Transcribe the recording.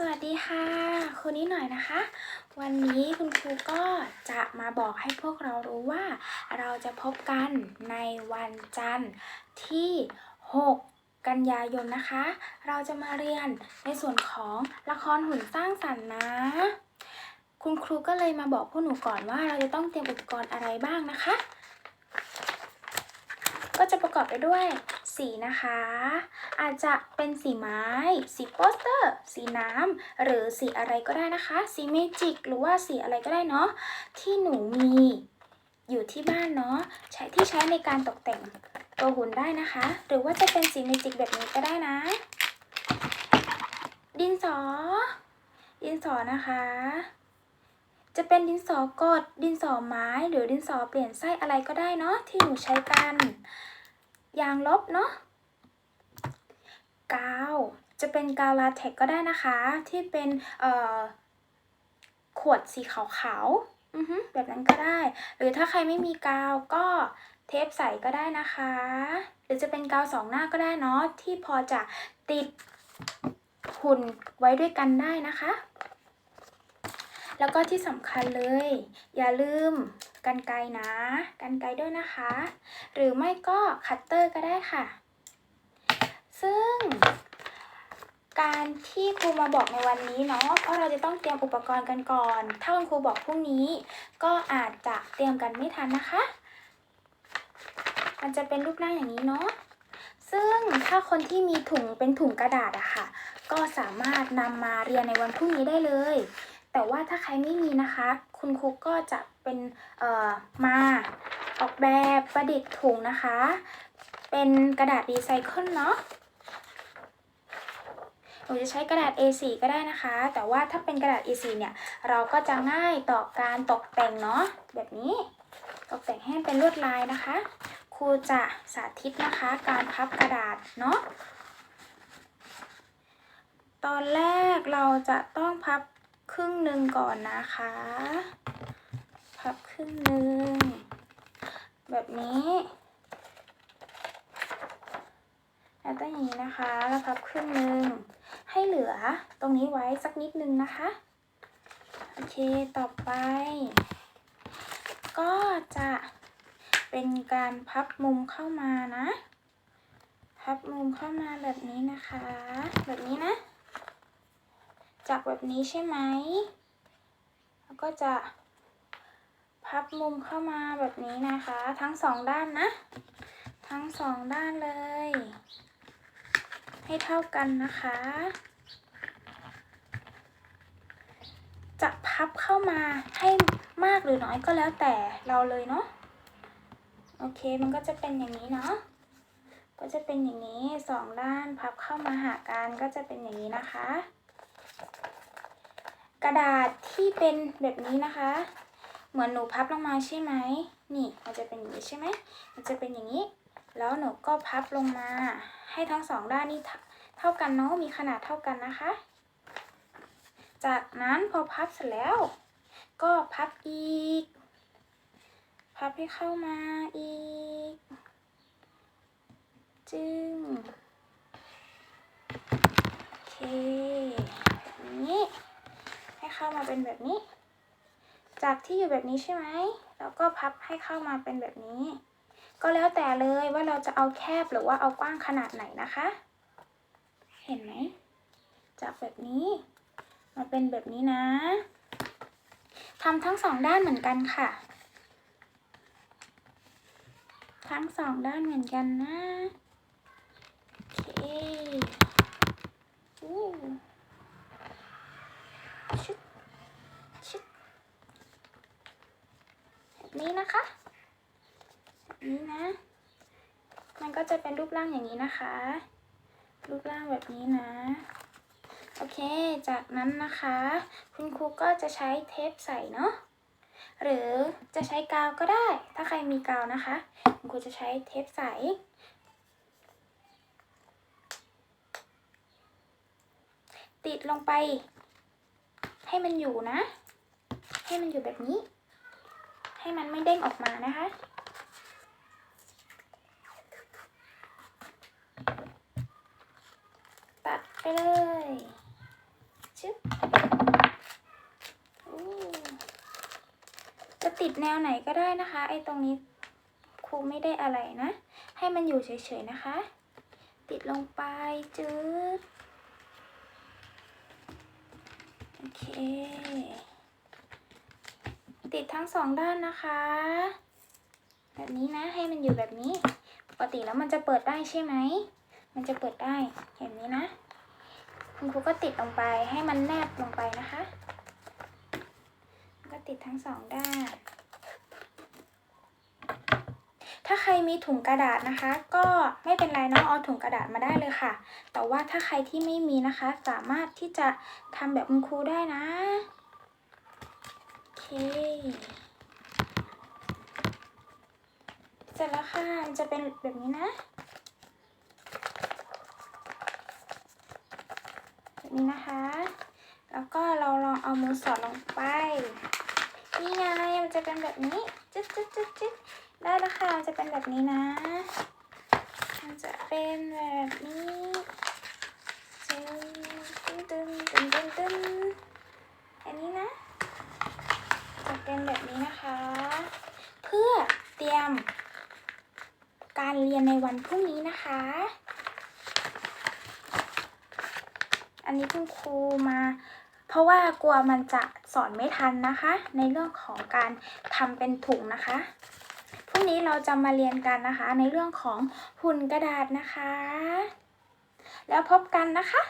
สวัสดีค่ะคุณนิดหน่อยนะคะ วันนี้คุณครูก็จะมาบอกให้พวกเรารู้ว่า เราจะพบกันในวันจันทร์ที่ 6กันยายนนะคะ เราจะมาเรียนในส่วนของละครหุ่นสร้างสรรค์นะ คุณครูก็เลยมาบอกพวกหนูก่อนว่าเราจะต้องเตรียมอุปกรณ์อะไรบ้างนะคะ ก็จะประกอบไปด้วย สีนะคะ อาจจะเป็นสีไม้ สีโปสเตอร์ สีน้ำหรือสีอะไรก็ได้นะคะ สีเมจิกหรือว่าสีอะไรก็ได้เนาะที่หนูมีอยู่ที่บ้านเนาะใช้ที่ใช้ในการตกแต่งตัวหุ่นได้นะคะ หรือว่าจะเป็นสีเมจิกแบบนี้ก็ได้นะ ดินสอ ดินสอนะคะ จะเป็นดินสอกดดินสอไม้ หรือดินสอเปลี่ยนไส้อะไรก็ได้เนาะที่หนูใช้กัน ยางลบเนาะกาวจะเป็นกาวลาเท็กก็ได้นะคะ ที่เป็นขวดสีขาวๆแบบนั้นก็ได้ หรือถ้าใครไม่มีกาวก็เทปใสก็ได้นะคะ หรือจะเป็นกาวสองหน้าก็ได้เนาะที่พอจะติดหุ่นไว้ด้วยกันได้นะคะ แล้วก็ที่สำคัญเลย อย่าลืม กันไกนะกันไกด้วยนะคะ หรือไม่ก็คัตเตอร์ก็ได้ค่ะ ซึ่ง การที่ครูมาบอกในวันนี้เนาะเพราะเราจะต้องเตรียมอุปกรณ์กันก่อน ถ้าคุณครูบอกพรุ่งนี้ ก็อาจจะเตรียมกันไม่ทันนะคะ มันจะเป็นรูปร่าอย่างนี้เนาะซึ่งถ้าคนที่มีถุงเป็นถุงกระดาษอะค่ะ ก็สามารถนำมาเรียนในวันพรุ่งนี้ได้เลย แต่ว่าถ้าใครไม่มีนะคะ คุณครูก็จะ เป็นเอ่อมาออกแบบประดิษฐ์ถุงนะคะ เป็นกระดาษรีไซเคิลเนาะหนูจะใช้กระดาษ A4 ก็ได้นะคะ แต่ว่าถ้าเป็นกระดาษ A4 เนี่ย เราก็จะง่ายต่อการตกแต่งเนาะ แบบนี้ ตกแต่งให้เป็นลวดลายนะคะ ครูจะสาธิตนะคะ การพับกระดาษเนาะ ตอนแรกเราจะต้องพับครึ่งหนึ่งก่อนนะคะ พับครึ่งหนึ่งแบบนี้แล้วต้องอย่างนี้นะคะ แล้วพับครึ่งหนึ่งให้เหลือตรงนี้ไว้สักนิดนึงนะคะ โอเค ต่อไป ก็จะเป็นการพับมุมเข้ามานะ พับมุมเข้ามาแบบนี้นะคะ แบบนี้นะ จากแบบนี้ใช่ไหม แล้วก็จะ พับมุมเข้ามาแบบนี้นะคะ ทั้งสองด้านนะ ทั้งสองด้านเลย ให้เท่ากันนะคะ จะพับเข้ามาให้มากหรือน้อยก็แล้วแต่เราเลยเนาะโอเคมันก็จะเป็นอย่างนี้เนาะก็จะเป็นอย่างนี้สองด้านพับเข้ามาหากันก็จะเป็นอย่างนี้นะคะ กระดาษที่เป็นแบบนี้นะคะ เหมือนหนูพับลงมาใช่ไหมนี่มันจะเป็นอย่างนี้ใช่ไหมมันจะเป็นอย่างนี้ แล้วหนูก็พับลงมา ให้ทั้งสองด้านนี่เท่ากันเนาะมีขนาดเท่ากันนะคะ จากนั้นพอพับเสร็จแล้ว ก็พับอีก พับให้เข้ามาอีก จึงโอเคแบบนี้ให้เข้ามาเป็นแบบนี้ จากที่อยู่แบบนี้ใช่ไหมแล้วก็พับให้เข้ามาเป็นแบบนี้ ก็แล้วแต่เลยว่าเราจะเอาแคบหรือว่าเอากว้างขนาดไหนนะคะ เห็นไหม จากแบบนี้ มาเป็นแบบนี้นะทำทั้งสองด้านเหมือนกันค่ะ ทั้งสองด้านเหมือนกันนะ โอเคอู้ชึบชึบแบบ นี้นะคะแบบนี้นะ มันก็จะเป็นรูปร่างอย่างนี้นะคะ รูปร่างแบบนี้นะ โอเค จากนั้นนะคะ คุณครูก็จะใช้เทปใส่เนาะ หรือจะใช้กาวก็ได้ ถ้าใครมีกาวนะคะ คุณครูจะใช้เทปใสติดลงไป ให้มันอยู่นะ ให้มันอยู่แบบนี้ ให้มันไม่เด้งออกมานะคะ ตัดไปเลยชึบจะติดแนวไหนก็ได้นะคะ ไอ้ตรงนี้ครูไม่ได้อะไรนะ ให้มันอยู่เฉยๆนะคะ ติดลงไปจืดโอเค ติดทั้งสองด้านนะคะ แบบนี้นะให้มันอยู่แบบนี้ ปกติแล้วมันจะเปิดได้ใช่ไหม มันจะเปิดได้แบบนี้นะ คุณครูก็ติดลงไปให้มันแนบลงไปนะคะ ก็ติดทั้งสองด้าน ถ้าใครมีถุงกระดาษนะคะ ก็ไม่เป็นไรเนาะเอาถุงกระดาษมาได้เลยค่ะ แต่ว่าถ้าใครที่ไม่มีนะคะ สามารถที่จะทำแบบคุณครูได้นะ เคเสร็จแล้วค่ะมันจะเป็นแบบนี้นะ แบบนี้นะคะ แล้วก็เราลองเอามือสอดลงไป นี่ไงมันจะเป็นแบบนี้จึ๊ดจึ๊ดจึ๊ดจึ๊ดได้แล้วค่ะมันจะเป็นแบบนี้นะมันจะเป็นแบบนี้ตึ้นตึ้นตึ้นตึ้นตึ้นอันนี้นะ เป็นแบบนี้นะคะ เพื่อเตรียม การเรียนในวันพรุ่งนี้นะคะ อันนี้คุณครูมา เพราะว่ากลัวมันจะสอนไม่ทันนะคะ ในเรื่องของการทำเป็นถุงนะคะพรุ่งนี้เราจะมาเรียนกันนะคะ ในเรื่องของหุ่นกระดาษนะคะ แล้วพบกันนะคะ